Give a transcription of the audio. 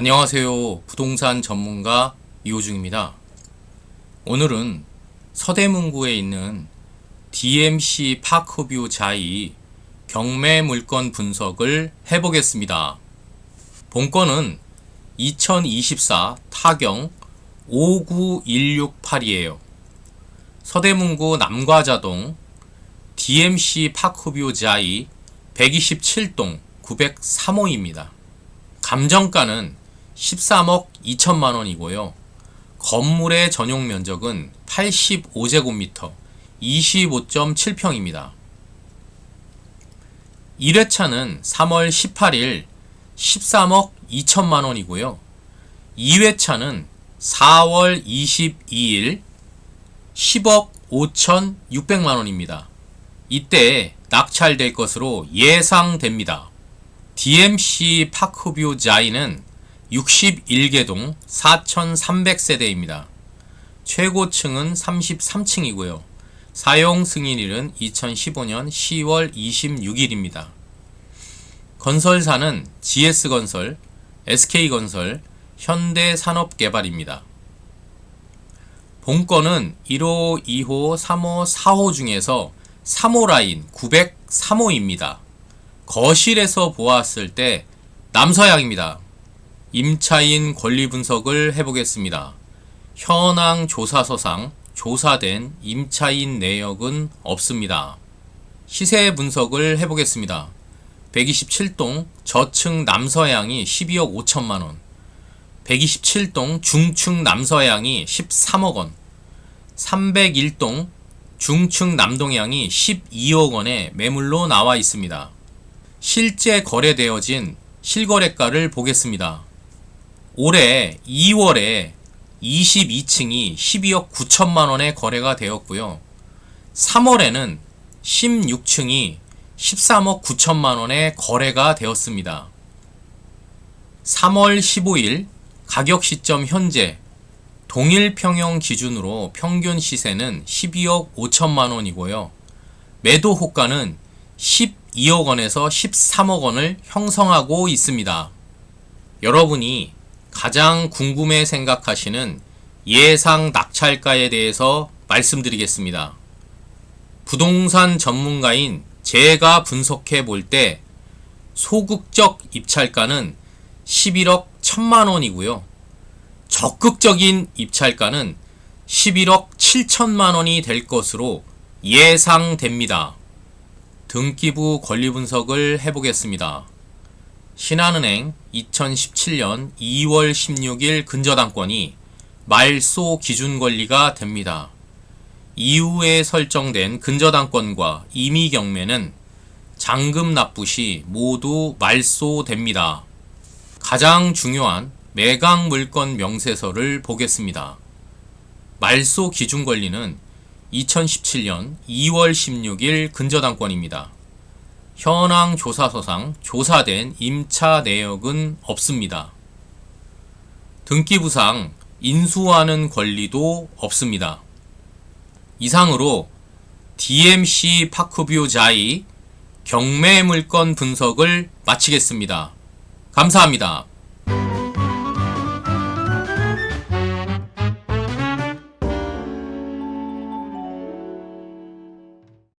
안녕하세요. 부동산 전문가 이호중입니다. 오늘은 서대문구에 있는 DMC 파크뷰 자이 경매 물건 분석을 해보겠습니다. 본건은 2024 타경 59168이에요. 서대문구 남과자동 DMC 파크뷰 자이 127동 903호입니다. 감정가는 13억 2천만 원이고요. 건물의 전용 면적은 85제곱미터 25.7평입니다. 1회차는 3월 18일 13억 2천만 원이고요. 2회차는 4월 22일 10억 5천 6백만 원입니다. 이때 낙찰될 것으로 예상됩니다. DMC 파크뷰 자이는 61개동 4,300세대입니다. 최고층은 33층이고요. 사용 승인일은 2015년 10월 26일입니다. 건설사는 GS건설, SK건설, 현대산업개발입니다. 본건은 1호, 2호, 3호, 4호 중에서 3호 라인 903호입니다. 거실에서 보았을 때 남서향입니다. 임차인 권리 분석을 해보겠습니다. 현황 조사서상 조사된 임차인 내역은 없습니다. 시세 분석을 해보겠습니다. 127동 저층 남서향이 12억 5천만 원, 127동 중층 남서향이 13억 원, 301동 중층 남동향이 12억 원의 매물로 나와 있습니다. 실제 거래되어진 실거래가를 보겠습니다. 올해 2월에 22층이 12억 9천만 원에 거래가 되었고요. 3월에는 16층이 13억 9천만 원에 거래가 되었습니다. 3월 15일 가격 시점 현재 동일 평형 기준으로 평균 시세는 12억 5천만 원이고요. 매도 호가는 12억 원에서 13억 원을 형성하고 있습니다. 여러분이 가장 궁금해 생각하시는 예상 낙찰가에 대해서 말씀드리겠습니다. 부동산 전문가인 제가 분석해 볼 때 소극적 입찰가는 11억 1천만 원이고요. 적극적인 입찰가는 11억 7천만 원이 될 것으로 예상됩니다. 등기부 권리 분석을 해보겠습니다. 신한은행 2017년 2월 16일 근저당권이 말소 기준 권리가 됩니다. 이후에 설정된 근저당권과 임의 경매는 잔금 납부 시 모두 말소됩니다. 가장 중요한 매각 물건 명세서를 보겠습니다. 말소 기준 권리는 2017년 2월 16일 근저당권입니다. 현황 조사서상 조사된 임차 내역은 없습니다. 등기부상 인수하는 권리도 없습니다. 이상으로 DMC 파크뷰 자이 경매 물건 분석을 마치겠습니다. 감사합니다.